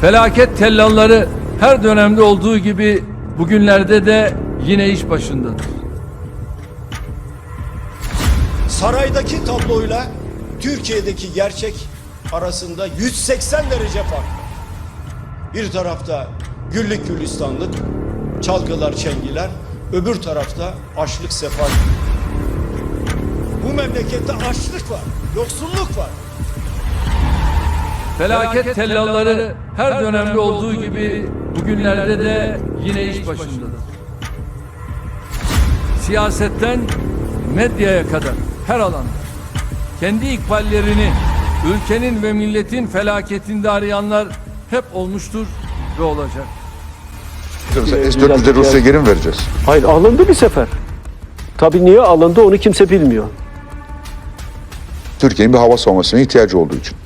Felaket tellalları her dönemde olduğu gibi bugünlerde de yine iş başındadır. Saraydaki tabloyla Türkiye'deki gerçek arasında 180 derece fark. Bir tarafta güllük gülistanlık, çalgılar, çengiler, öbür tarafta açlık, sefalet. Bu memlekette açlık var, yoksulluk var. Felaket tellalları her dönemde olduğu gibi bugünlerde de yine iş başındadır. Siyasetten medyaya kadar her alanda kendi ikballerini ülkenin ve milletin felaketinde arayanlar hep olmuştur ve olacak. Mesela Ee, S-400'leri biraz- Rusya'ya geri mi vereceğiz? Hayır alındı bir sefer. Tabii niye alındı onu kimse bilmiyor. Türkiye'nin bir hava savunmasına ihtiyacı olduğu için.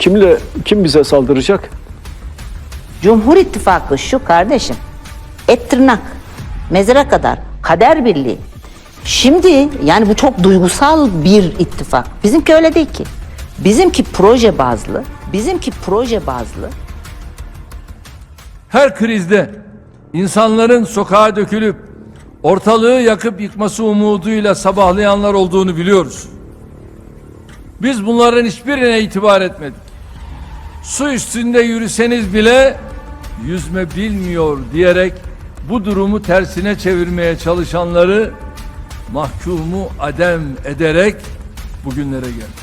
Kimle kim bize saldıracak? Cumhur İttifakı şu kardeşim. Et tırnak. Mezara kadar. Kader birliği. Şimdi yani bu çok duygusal bir ittifak. Bizimki öyle değil ki. Bizimki proje bazlı. Bizimki proje bazlı. Her krizde insanların sokağa dökülüp ortalığı yakıp yıkması umuduyla sabahlayanlar olduğunu biliyoruz. Biz bunların hiçbirine itibar etmedik. Su üstünde yürüseniz bile yüzme bilmiyor diyerek bu durumu tersine çevirmeye çalışanları mahkumu adem ederek bugünlere geldi.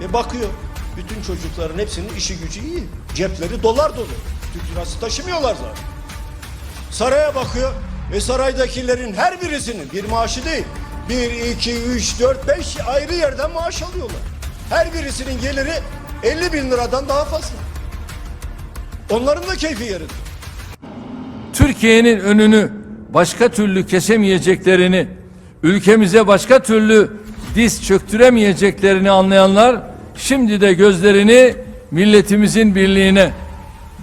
Ve bakıyor, bütün çocukların hepsinin işi gücü iyi. Cepleri dolar dolu. Türk lirası taşımıyorlar zaten. Saraya bakıyor ve saraydakilerin her birisinin bir maaşı değil. Bir, iki, üç, dört, beş ayrı yerden maaş alıyorlar. Her birisinin geliri 50 bin liradan daha fazla. Onların da keyfi yerinde. Türkiye'nin önünü başka türlü kesemeyeceklerini, ülkemize başka türlü diz çöktüremeyeceklerini anlayanlar şimdi de gözlerini milletimizin birliğine,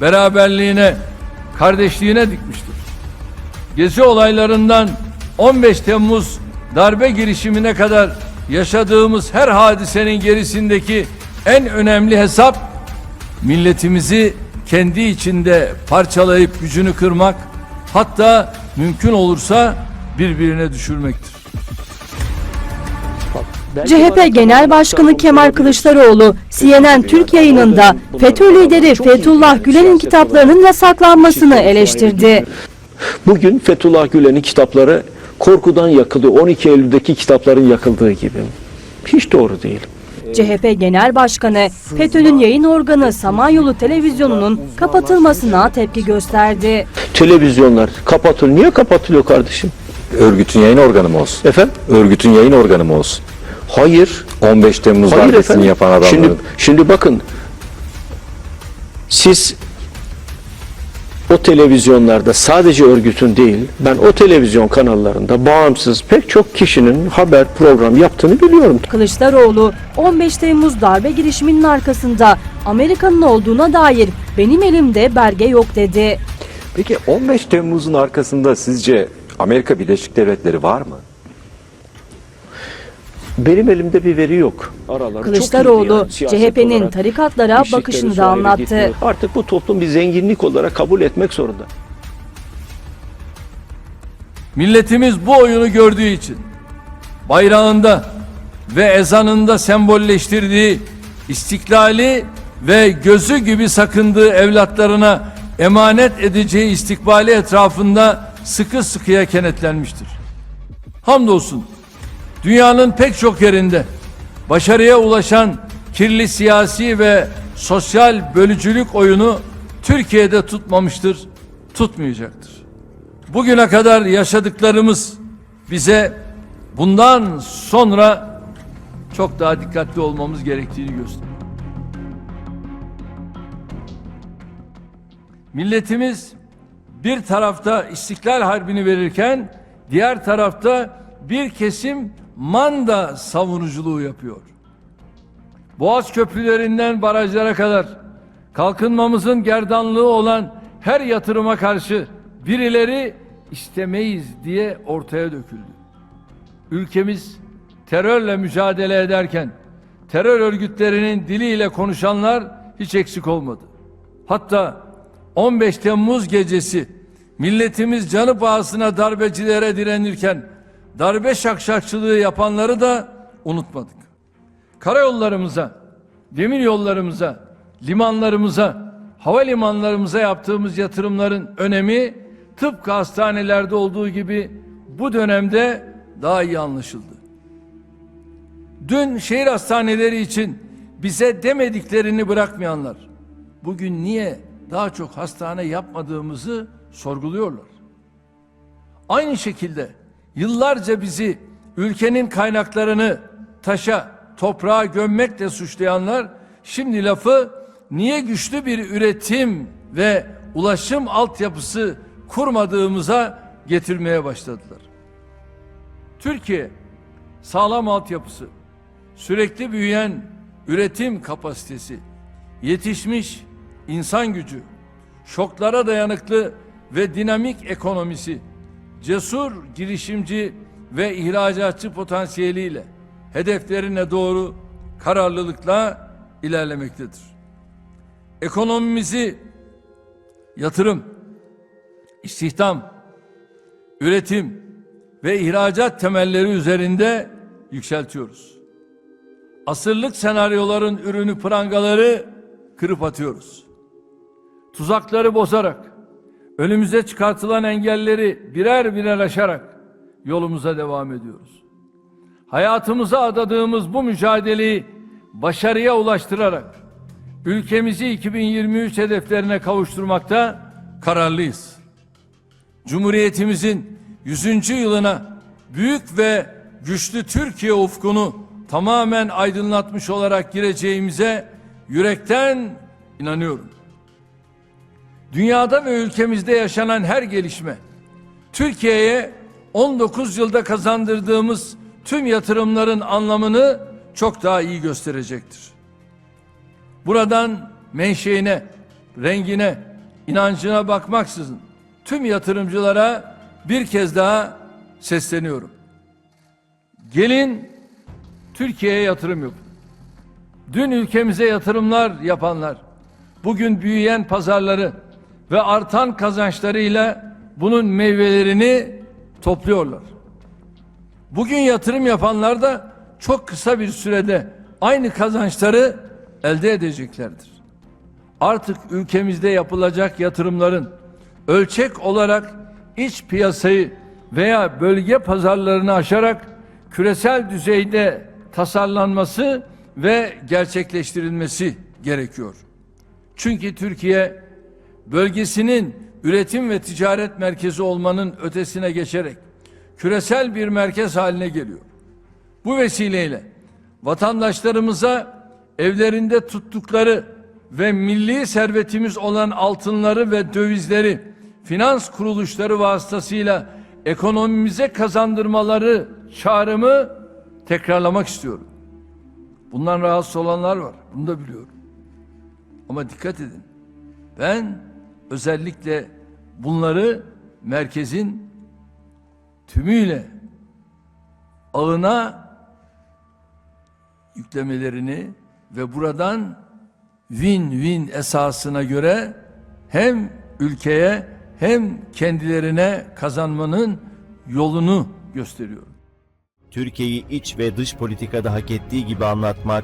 beraberliğine, kardeşliğine dikmiştir. Gezi olaylarından 15 Temmuz darbe girişimine kadar yaşadığımız her hadisenin gerisindeki en önemli hesap milletimizi kendi içinde parçalayıp gücünü kırmak hatta mümkün olursa birbirine düşürmektir. CHP Genel Başkanı Kemal Kılıçdaroğlu CNN Türk yayınında FETÖ lideri Fethullah Gülen'in kitaplarının yasaklanmasını eleştirdi. Bugün Fethullah Gülen'in kitapları korkudan yakılıyor. 12 Eylül'deki kitapların yakıldığı gibi. Hiç doğru değil. CHP Genel Başkanı FETÖ'nün yayın organı Samanyolu Televizyonu'nun kapatılmasına tepki gösterdi. Televizyonlar kapatılıyor. Niye kapatılıyor kardeşim? Örgütün yayın organı mı olsun? Efendim? Örgütün yayın organı mı olsun? Hayır. 15 Temmuz Hayır darbesini efendim. yapan adamların. Şimdi, şimdi bakın. Siz o televizyonlarda sadece örgütün değil, ben o televizyon kanallarında bağımsız pek çok kişinin haber program yaptığını biliyorum. Kılıçdaroğlu 15 Temmuz darbe girişiminin arkasında Amerika'nın olduğuna dair benim elimde belge yok dedi. Peki 15 Temmuz'un arkasında sizce Amerika Birleşik Devletleri var mı? Benim elimde bir veri yok. Araları çok Kılıçdaroğlu yani, CHP'nin tarikatlara bakışını da anlattı. gitmiyor. Artık bu toplum bir zenginlik olarak kabul etmek zorunda. Milletimiz bu oyunu gördüğü için bayrağında ve ezanında sembolleştirdiği istiklali ve gözü gibi sakındığı evlatlarına emanet edeceği istikbali etrafında sıkı sıkıya kenetlenmiştir. Hamdolsun dünyanın pek çok yerinde başarıya ulaşan kirli siyasi ve sosyal bölücülük oyunu Türkiye'de tutmamıştır, tutmayacaktır. Bugüne kadar yaşadıklarımız bize bundan sonra çok daha dikkatli olmamız gerektiğini gösteriyor. Milletimiz bir tarafta İstiklal Harbi'ni verirken diğer tarafta bir kesim manda savunuculuğu yapıyor. Boğaz köprülerinden barajlara kadar kalkınmamızın gerdanlığı olan her yatırıma karşı birileri istemeyiz diye ortaya döküldü. Ülkemiz terörle mücadele ederken terör örgütlerinin diliyle konuşanlar hiç eksik olmadı. Hatta 15 Temmuz gecesi milletimiz canı pahasına darbecilere direnirken darbe şakşakçılığı yapanları da unutmadık. Karayollarımıza, demir yollarımıza, limanlarımıza, havalimanlarımıza yaptığımız yatırımların önemi tıpkı hastanelerde olduğu gibi bu dönemde daha iyi anlaşıldı. Dün şehir hastaneleri için bize demediklerini bırakmayanlar bugün niye daha çok hastane yapmadığımızı sorguluyorlar. Aynı şekilde yıllarca bizi ülkenin kaynaklarını taşa, toprağa gömmekle suçlayanlar şimdi lafı niye güçlü bir üretim ve ulaşım altyapısı kurmadığımıza getirmeye başladılar. Türkiye sağlam altyapısı, sürekli büyüyen üretim kapasitesi, yetişmiş insan gücü, şoklara dayanıklı ve dinamik ekonomisi, cesur girişimci ve ihracatçı potansiyeliyle hedeflerine doğru kararlılıkla ilerlemektedir. Ekonomimizi yatırım, istihdam, üretim ve ihracat temelleri üzerinde yükseltiyoruz. Asırlık senaryoların ürünü prangaları kırıp atıyoruz. Tuzakları bozarak, önümüze çıkartılan engelleri birer birer aşarak yolumuza devam ediyoruz. Hayatımıza adadığımız bu mücadeleyi başarıya ulaştırarak ülkemizi 2023 hedeflerine kavuşturmakta kararlıyız. Cumhuriyetimizin 100. yılına büyük ve güçlü Türkiye ufkunu tamamen aydınlatmış olarak gireceğimize yürekten inanıyorum. Dünyada ve ülkemizde yaşanan her gelişme Türkiye'ye 19 yılda kazandırdığımız tüm yatırımların anlamını çok daha iyi gösterecektir. Buradan menşeine, rengine, inancına bakmaksızın tüm yatırımcılara bir kez daha sesleniyorum. Gelin Türkiye'ye yatırım yapın. Dün ülkemize yatırımlar yapanlar, bugün büyüyen pazarları ve artan kazançlarıyla bunun meyvelerini topluyorlar. Bugün yatırım yapanlar da çok kısa bir sürede aynı kazançları elde edeceklerdir. Artık ülkemizde yapılacak yatırımların ölçek olarak iç piyasayı veya bölge pazarlarını aşarak küresel düzeyde tasarlanması ve gerçekleştirilmesi gerekiyor. Çünkü Türkiye bölgesinin üretim ve ticaret merkezi olmanın ötesine geçerek küresel bir merkez haline geliyor. Bu vesileyle vatandaşlarımıza evlerinde tuttukları ve milli servetimiz olan altınları ve dövizleri finans kuruluşları vasıtasıyla ekonomimize kazandırmaları çağrımı tekrarlamak istiyorum. Bundan rahatsız olanlar var. Bunu da biliyorum. Ama dikkat edin. Ben özellikle bunları merkezin tümüyle ağına yüklemelerini ve buradan win-win esasına göre hem ülkeye hem kendilerine kazanmanın yolunu gösteriyorum. Türkiye'yi iç ve dış politikada hak ettiği gibi anlatmak